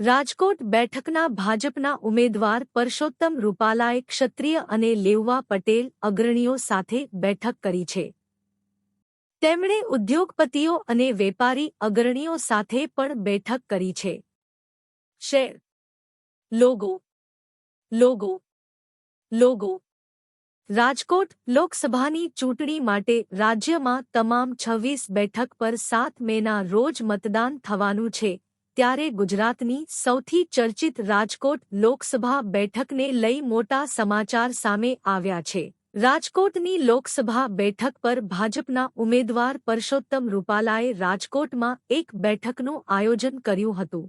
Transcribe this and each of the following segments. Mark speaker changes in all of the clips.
Speaker 1: રાજકોટ બેઠકના ભાજપના ઉમેદવાર પરષોત્તમ રૂપાલાએ ક્ષત્રિય અને લેવવા પટેલ અગ્રણીઓ સાથે બેઠક કરી છે. તેમણે ઉદ્યોગપતિઓ અને વેપારી અગ્રણીઓ સાથે પણ બેઠક કરી છે. Share. Logo. Logo. Logo. Rajkot લોકસભાની ચૂંટણી માટે રાજ્યમાં તમામ છવ્વીસ બેઠક પર સાત મેના રોજ મતદાન થવાનું છે. ત્યારે ગુજરાતની સૌથી ચર્ચિત રાજકોટ લોકસભા બેઠકને લઈ મોટા સમાચાર સામે આવ્યા છે. રાજકોટની લોકસભા બેઠક પર ભાજપના ઉમેદવાર પરષોત્તમ રૂપાલાએ રાજકોટમાં એક બેઠકનું આયોજન કર્યું હતું.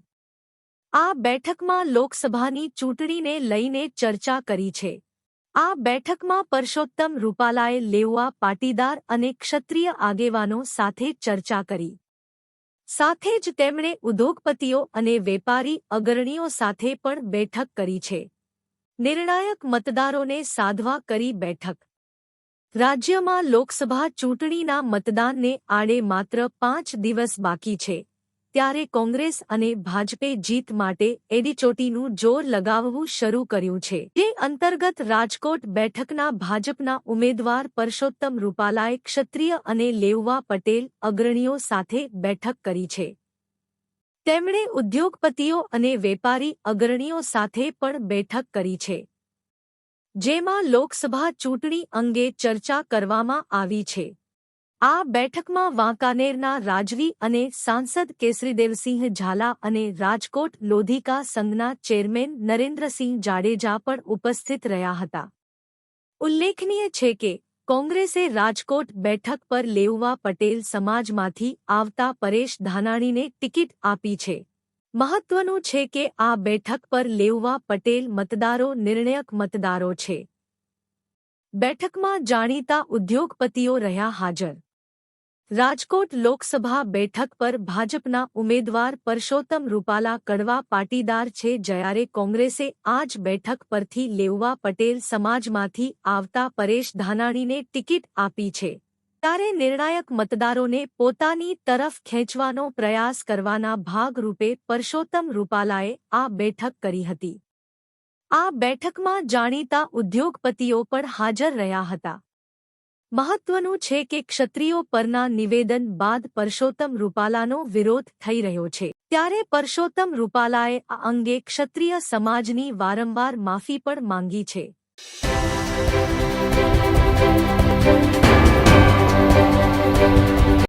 Speaker 1: આ બેઠકમાં લોકસભાની ચૂંટણીને લઈને ચર્ચા કરી છે. આ બેઠકમાં પરષોત્તમ રૂપાલાએ લેવા પાટીદાર અને ક્ષત્રિય આગેવાનો સાથે ચર્ચા કરી. સાથે જ તેમણે ઉદ્યોગપતિઓ અને વેપારી અગ્રણીઓ સાથે પણ બેઠક કરી છે. નિર્ણાયક મતદારોને સાધવા કરી બેઠક. રાજ્યમાં લોકસભા ચૂંટણીના મતદાનને આડે માત્ર પાંચ દિવસ બાકી છે. ત્યારે કોંગ્રેસ અને ભાજપે જીત માટે એડીચોટીનું જોર લગાવવું શરૂ કર્યું છે. જે અંતર્ગત રાજકોટ બેઠકના ભાજપના ઉમેદવાર પરસોત્તમ રૂપાલાએ ક્ષત્રિય અને લેવવા પટેલ અગ્રણીઓ સાથે બેઠક કરી છે. તેમણે ઉદ્યોગપતિઓ અને વેપારી અગ્રણીઓ સાથે પણ બેઠક કરી છે. જેમાં લોકસભા ચૂંટણી અંગે ચર્ચા કરવામાં આવી છે. આ બેઠકમાં વાંકાનેરના રાજવી અને સાંસદ કેસરીદેવસિંહ ઝાલા અને રાજકોટ લોધિકા સંઘના ચેરમેન નરેન્દ્રસિંહ જાડેજા પણ ઉપસ્થિત રહ્યા હતા. ઉલ્લેખનીય છે કે, કોંગ્રેસે રાજકોટ બેઠક પર લેવવા પટેલ સમાજમાંથી આવતા પરેશ ધાનાણીને ટિકિટ આપી છે. મહત્વનું છે કે આ બેઠક પર લેવવા પટેલ મતદારો નિર્ણયક મતદારો છે. બેઠકમાં જાણીતા ઉદ્યોગપતિઓ રહ્યા હાજર. રાજકોટ લોકસભા બેઠક પર ભાજપના ઉમેદવાર પરશોત્તમ રૂપાલા કડવા પાટીદાર છે. જ્યારે કોંગ્રેસે આ જ બેઠક પરથી લેવવા પટેલ સમાજમાંથી આવતા પરેશ ધાનાણીને ટિકિટ આપી છે. ત્યારે નિર્ણાયક મતદારોને પોતાની તરફ ખેંચવાનો પ્રયાસ કરવાના ભાગરૂપે પરશોત્તમ રૂપાલાએ આ બેઠક કરી હતી. આ બેઠકમાં જાણીતા ઉદ્યોગપતિઓ પણ હાજર રહ્યા હતા. મહત્વનું છે કે ક્ષત્રિયો પરના નિવેદન બાદ પરસોત્તમ રૂપાલાનો વિરોધ થઈ રહ્યો છે. ત્યારે પરસોત્તમ રૂપાલાએ આ અંગે ક્ષત્રિય સમાજની વારંવાર માફી પણ માંગી છે.